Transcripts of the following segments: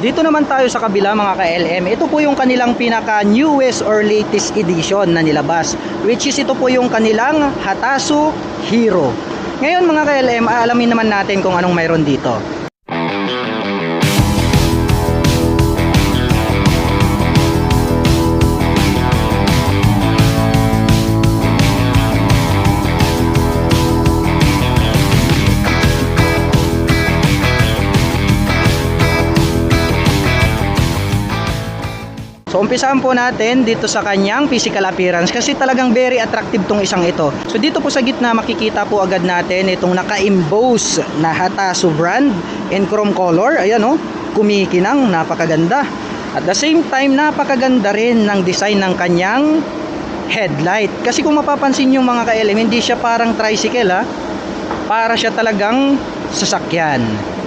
Dito naman tayo sa kabila mga ka-LM. Ito po yung kanilang pinaka newest or latest edition na nilabas. Which is ito po yung kanilang Hatasu Hero. Ngayon mga ka-LM, aalamin naman natin kung anong mayroon dito. So umpisahan po natin dito sa kanyang physical appearance kasi talagang very attractive tong isang ito. So dito po sa gitna makikita po agad natin itong naka-emboss na Hatasu brand in chrome color. Ayan oh, kumikinang, napakaganda. At the same time, napakaganda rin ng design ng kanyang headlight. Kasi kung mapapansin yung mga ka-LM, hindi siya parang tricycle ha. Para siya talagang sasakyan.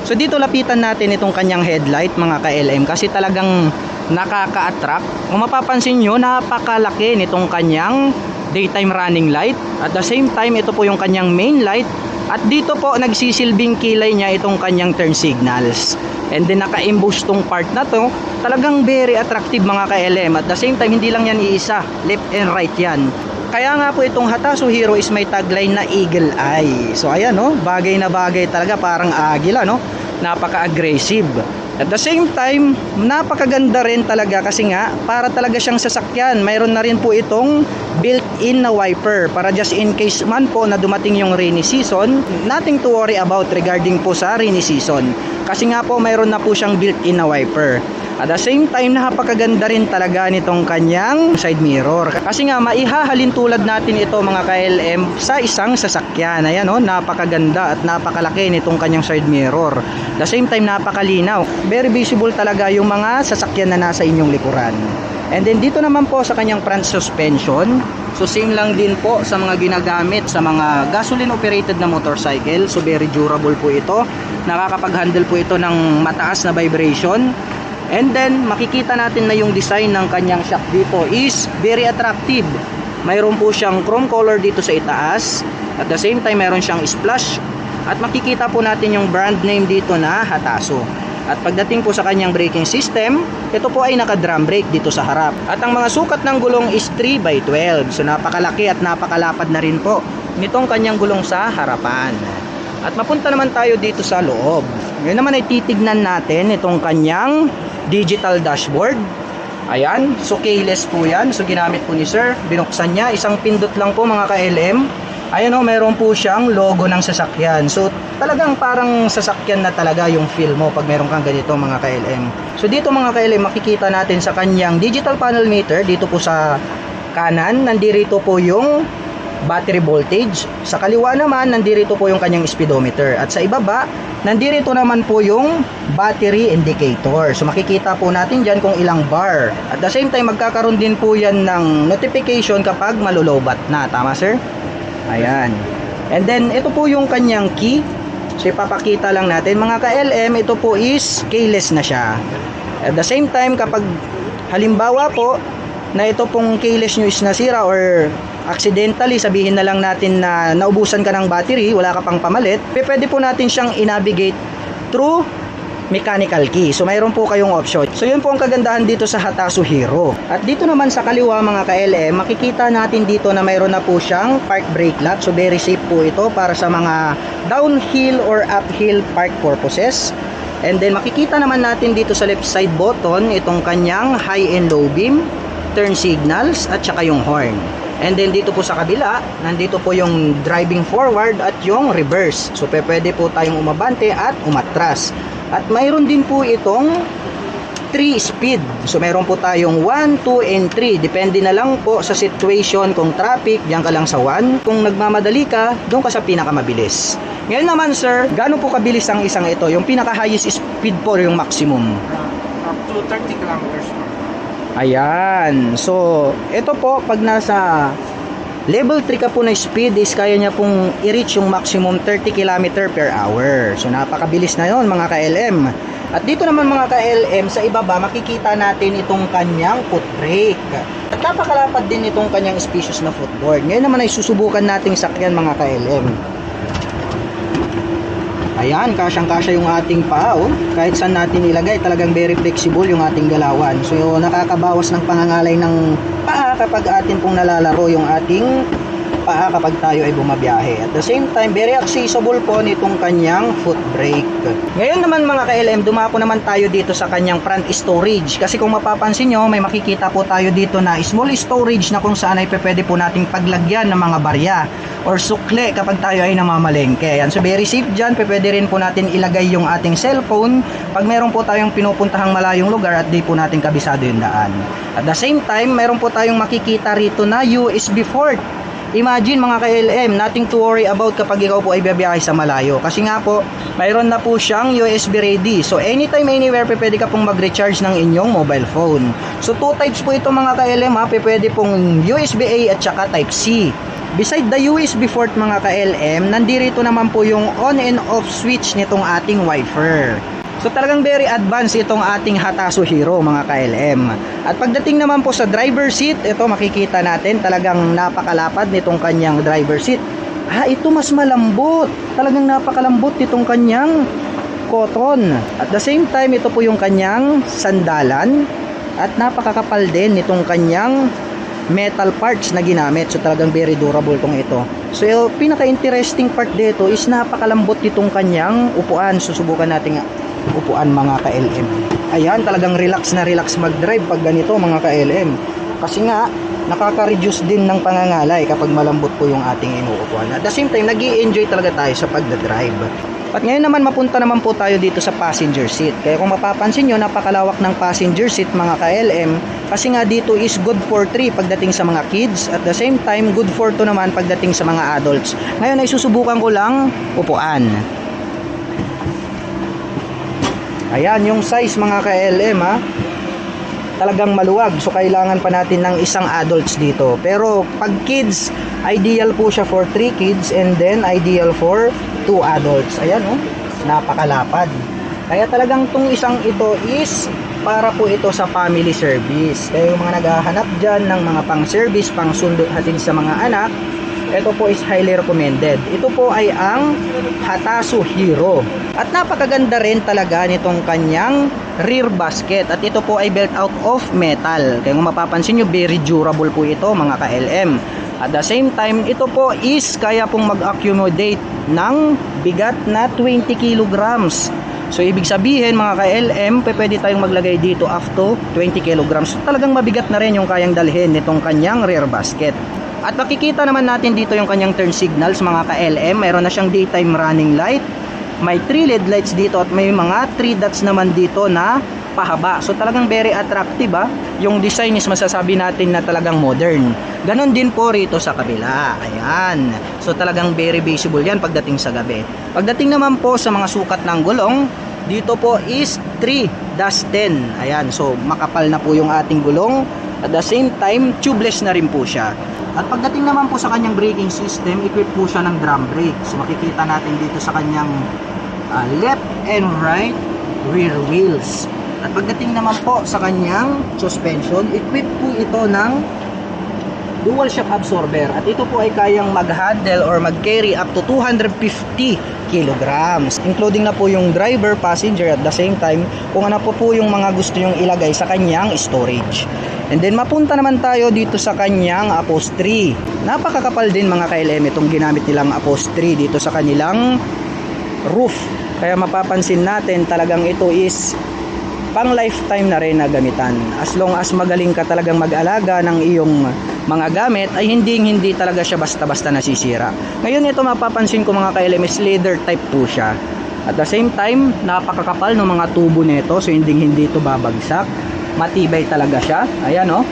So dito lapitan natin itong kanyang headlight mga ka-LM kasi talagang nakaka-attract. Kung mapapansin nyo, napakalaki nitong kanyang daytime running light. At the same time, ito po yung kanyang main light. At dito po, nagsisilbing kilay niya itong kanyang turn signals. And then naka-emboss tong part na to, talagang very attractive mga ka-LM. At the same time, hindi lang yan iisa, left and right yan. Kaya nga po itong Hatasu Hero is may tagline na Eagle Eye. So ayan no, bagay na bagay talaga parang agila no. Napaka-aggressive. At the same time, napakaganda rin talaga kasi nga para talaga siyang sasakyan. Mayroon na rin po itong built-in na wiper para just in case man po na dumating yung rainy season, nothing to worry about regarding po sa rainy season. Kasi nga po mayroon na po siyang built-in na wiper. At the same time, napakaganda rin talaga nitong kanyang side mirror. Kasi nga, maihahalin tulad natin ito mga ka-LM sa isang sasakyan. Ayan o, napakaganda at napakalaki nitong kanyang side mirror. The same time, napakalinaw. Very visible talaga yung mga sasakyan na nasa inyong likuran. And then dito naman po sa kanyang front suspension, so same lang din po sa mga ginagamit sa mga gasoline operated na motorcycle. So very durable po ito. Nakakapag-handle po ito ng mataas na vibration. And then makikita natin na yung design ng kanyang shock dito is very attractive. Mayroon po siyang chrome color dito sa itaas. At the same time mayroon siyang splash. At makikita po natin yung brand name dito na Hataso. At pagdating po sa kanyang braking system, ito po ay naka-drum brake dito sa harap. At ang mga sukat ng gulong is 3 by 12 So napakalaki at napakalapad na rin po nitong kanyang gulong sa harapan. At mapunta naman tayo dito sa loob. Ngayon naman ay titignan natin itong kanyang digital dashboard. Ayan, so keyless po yan. So ginamit po ni sir, binuksan niya. Isang pindot lang po mga ka-LM. Ayan o, meron po siyang logo ng sasakyan. So talagang parang sasakyan na talaga yung feel mo pag meron kang ganito mga ka-LM. So dito mga ka-LM, makikita natin sa kanyang digital panel meter, dito po sa kanan, nandito po yung battery voltage. Sa kaliwa naman, nandito po yung kanyang speedometer. At sa ibaba, nandito naman po yung battery indicator. So makikita po natin dyan kung ilang bar. At the same time, magkakaroon din po yan ng notification kapag malulobat na. Tama sir? Ayan. And then, ito po yung kanyang key. So ipapakita lang natin. Mga ka-LM, ito po is keyless na siya. At the same time, kapag halimbawa po, na ito pong keyless nyo is nasira or accidentally sabihin na lang natin na naubusan ka ng battery, wala ka pang pamalit, pwede po natin siyang i-navigate through mechanical key. So mayroon po kayong option. So yun po ang kagandahan dito sa Hatasu Hero. At dito naman sa kaliwa mga ka-LM, makikita natin dito na mayroon na po siyang park brake lock. So very safe po ito para sa mga downhill or uphill park purposes. And then makikita naman natin dito sa left side button itong kanyang high and low beam, turn signals at saka yung horn. And then dito po sa kabila, nandito po yung driving forward at yung reverse. So pwede po tayong umabante at umatras. At mayroon din po itong 3 speed. So meron po tayong 1, 2, and 3. Depende na lang po sa situation. Kung traffic, diyan ka lang sa 1. Kung nagmamadali ka, doon ka sa pinakamabilis. Ngayon naman sir, gaano po kabilis ang isang ito? Yung pinaka highest speed po yung maximum. up to 30 kilometers per hour. Ayan. So, ito po, pag nasa level 3 ka po na speed is kaya niya pong i-reach yung maximum 30 km per hour. So, napakabilis na yon mga ka-LM. At dito naman mga ka-LM, sa ibaba, makikita natin itong kanyang foot brake. At napakalapad din itong kanyang spacious na footboard. Ngayon naman ay susubukan nating sakyan mga ka-LM. Ayan, kasyang-kasya yung ating paa, oh. Kahit saan natin ilagay, talagang very flexible yung ating galawan. So, nakakabawas ng pangangalay ng paa kapag atin pong nalalaro yung ating paa kapag tayo ay bumabiyahe. At the same time, very accessible po nitong kanyang foot brake. Ngayon naman mga ka-LM, dumako naman tayo dito sa kanyang front storage. Kasi kung mapapansin nyo, may makikita po tayo dito na small storage na kung saan ay pwede po nating paglagyan ng mga barya or sukle kapag tayo ay namamalengke. Yan. So very safe dyan, pwede rin po natin ilagay yung ating cellphone pag meron po tayong pinupuntahang malayong lugar at di po natin kabisado yung daan. At the same time, meron po tayong makikita rito na USB port. Imagine mga ka-LM, nothing to worry about kapag ikaw po ay biyahe sa malayo. Kasi nga po, mayroon na po siyang USB ready. So anytime, anywhere, pwede ka pong mag-recharge ng inyong mobile phone. So two types po ito mga ka-LM ha, pwede pong USB-A at saka Type-C. Beside the USB port mga ka-LM, nandirito naman po yung on and off switch nitong ating wiper. So talagang very advanced itong ating Hatasu Hero mga KLM. At pagdating naman po sa driver seat, ito makikita natin talagang napakalapad nitong kanyang driver seat. Ah, ito mas malambot. Talagang napakalambot itong kanyang cotton. At the same time, ito po yung kanyang sandalan. At napakakapal din nitong kanyang metal parts na ginamit. So talagang very durable tong ito. So yung pinaka-interesting part dito is napakalambot nitong kanyang upuan. Susubukan natin nga upuan mga ka-LM. Ayan, talagang relax na relax mag-drive pag ganito mga ka-LM. Kasi nga, nakaka-reduce din ng pangangalay kapag malambot po yung ating inuupuan. At the same time, nag enjoy talaga tayo sa pagdadrive. At ngayon naman, mapunta naman po tayo dito sa passenger seat. Kaya kung mapapansin nyo, napakalawak ng passenger seat mga ka-LM. Kasi nga dito is good for 3 pagdating sa mga kids. At the same time, good for 2 naman pagdating sa mga adults. Ngayon ay susubukan ko lang upuan. Ayan, yung size mga ka-LM ha. Talagang maluwag. So, kailangan pa natin ng isang adults dito. Pero, pag kids, ideal po siya for 3 kids and then ideal for 2 adults. Ayan oh, napakalapad. Kaya talagang tong isang ito is para po ito sa family service. Kaya yung mga naghahanap dyan ng mga pang service, pang sundo hatid sa mga anak, ito po is highly recommended. Ito po ay ang Hatasu Hero. At napakaganda rin talaga nitong kanyang rear basket. At ito po ay built out of metal. Kaya kung mapapansin nyo, very durable po ito mga ka-LM. At the same time, ito po is kaya pong mag-accommodate ng bigat na 20 kilograms. So, ibig sabihin mga ka-LM, pwede tayong maglagay dito up to 20 kilograms. Talagang mabigat na rin yung kayang dalhin nitong kanyang rear basket. At makikita naman natin dito yung kanyang turn signals mga ka-LM. Mayroon na siyang daytime running light. May 3 LED lights dito at may mga 3 dots naman dito na pahaba. So talagang very attractive ah. Yung design is masasabi natin na talagang modern. Ganon din po rito sa kabila. Ayan. So talagang very visible yan pagdating sa gabi. Pagdating naman po sa mga sukat ng gulong, dito po is 3-10. Ayan. So makapal na po yung ating gulong. At the same time, tubeless na rin po siya. At pagdating naman po sa kanyang braking system, equipped po siya ng drum brake. So makikita natin dito sa kanyang ah, left and right rear wheels. At pagdating naman po sa kanyang suspension, equipped po ito ng dual shock absorber. At ito po ay kayang mag-handle or mag-carry up to 250 kilograms. Including na po yung driver, passenger at the same time kung ano po po yung mga gusto yung ilagay sa kanyang storage. And then mapunta naman tayo dito sa kanyang upholstery. Napakakapal din mga KLM itong ginamit nilang upholstery dito sa kanilang roof. Kaya mapapansin natin talagang ito is pang lifetime na rin na gamitan. As long as magaling ka talagang mag-alaga ng iyong mga gamit ay hindi hindi talaga siya basta-basta nasisira. Ngayon ito mapapansin ko mga ka-LMS leather type po siya. At the same time, napakakapal ng mga tubo nito so hindi hindi ito babagsak. Matibay talaga siya. Ayan oh.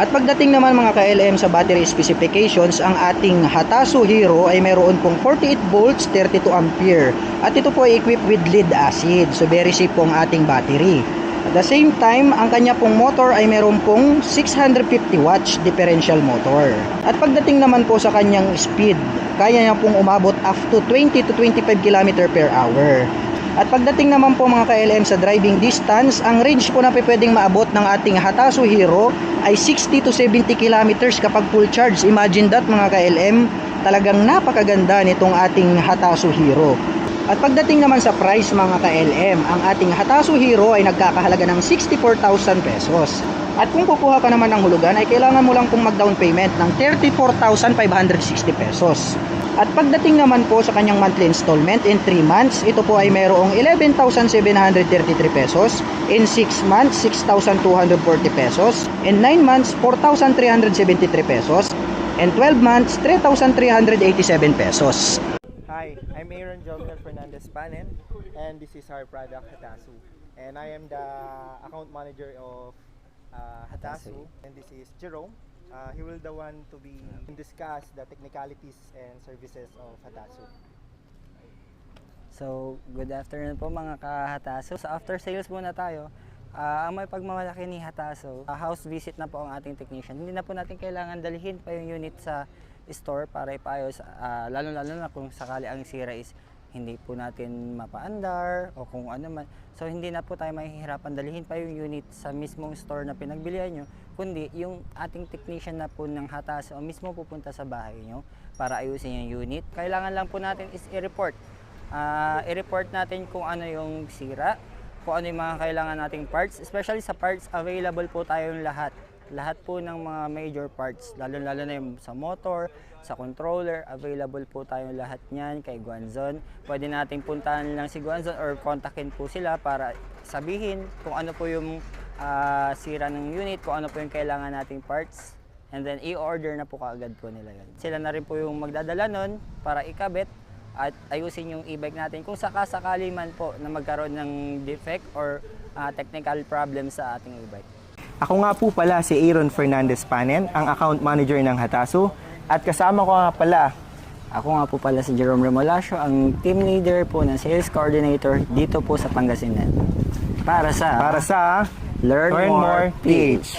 At pagdating naman mga ka-LM sa battery specifications, ang ating Hatasu Hero ay mayroon pong 48 volts, 32 ampere. At ito po ay equipped with lead acid. So very safe po ang ating battery. At the same time, ang kanya pong motor ay meron pong 650 watts differential motor. At pagdating naman po sa kanyang speed, kaya niya pong umabot up to 20 to 25 km per hour. At pagdating naman po mga ka-LM sa driving distance, ang range po na pwedeng maabot ng ating Hatasu Hero ay 60 to 70 kilometers kapag full charge. Imagine that mga ka-LM, talagang napakaganda nitong ating Hatasu Hero. At pagdating naman sa price mga ka-LM, ang ating Hatasu Hero ay nagkakahalaga ng 64,000 pesos. At kung kukuha ka naman ng hulugan ay kailangan mo lang pong mag-down payment ng 34,560 pesos. At pagdating naman po sa kanyang monthly installment in 3 months, ito po ay mayroong 11,733 pesos. In 6 months, 6,240 pesos. In 9 months, 4,373 pesos. In 12 months, 3,387 pesos. Hi, I'm Aaron Jogner Fernandez Panen, and this is our product Hatasu. And I am the account manager of uh, Hatasu, and this is Jerome. Uh, he will the one to be discuss the technicalities and services of Hatasu. So, good afternoon po mga kahataso. Sa after sales muna tayo. Ah, ang may pagmamalaki ni Hataso, ah, house visit na po ang ating technician. Hindi na po natin kailangan dalhin pa yung unit sa store para ipaayos, ah, lalo-lalo na kung sakali ang sira is hindi po natin mapaandar o kung ano man. So, hindi na po tayo mahihirapan dalhin pa yung unit sa mismong store na pinagbilihan nyo, kundi yung ating technician na po ng Hataso mismo pupunta sa bahay nyo para ayusin yung unit. Kailangan lang po natin is i-report Ah, i-report natin kung ano yung sira, kung ano yung mga kailangan nating parts. Especially sa parts, available po tayong lahat. Lahat po ng mga major parts, lalo-lalo na yung sa motor, sa controller, available po tayong lahat niyan kay Guanzon. Pwede nating puntahan lang si Guanzon or kontakin po sila para sabihin kung ano po yung ah, sira ng unit, kung ano po yung kailangan nating parts. And then i-order na po kaagad po nila yun. Sila na rin po yung magdadala nun para ikabit at ayusin yung e-bike natin kung sakasakali man po na magkaroon ng defect or ah, technical problem sa ating e-bike. Ako nga po pala si Aaron Fernandez Panen, ang account manager ng Hatasu. At kasama ko nga pala Ako nga po pala si Jerome Remolacio, ang team leader po ng sales coordinator dito po sa Pangasinan. Para sa para sa Learn, Learn More More PH.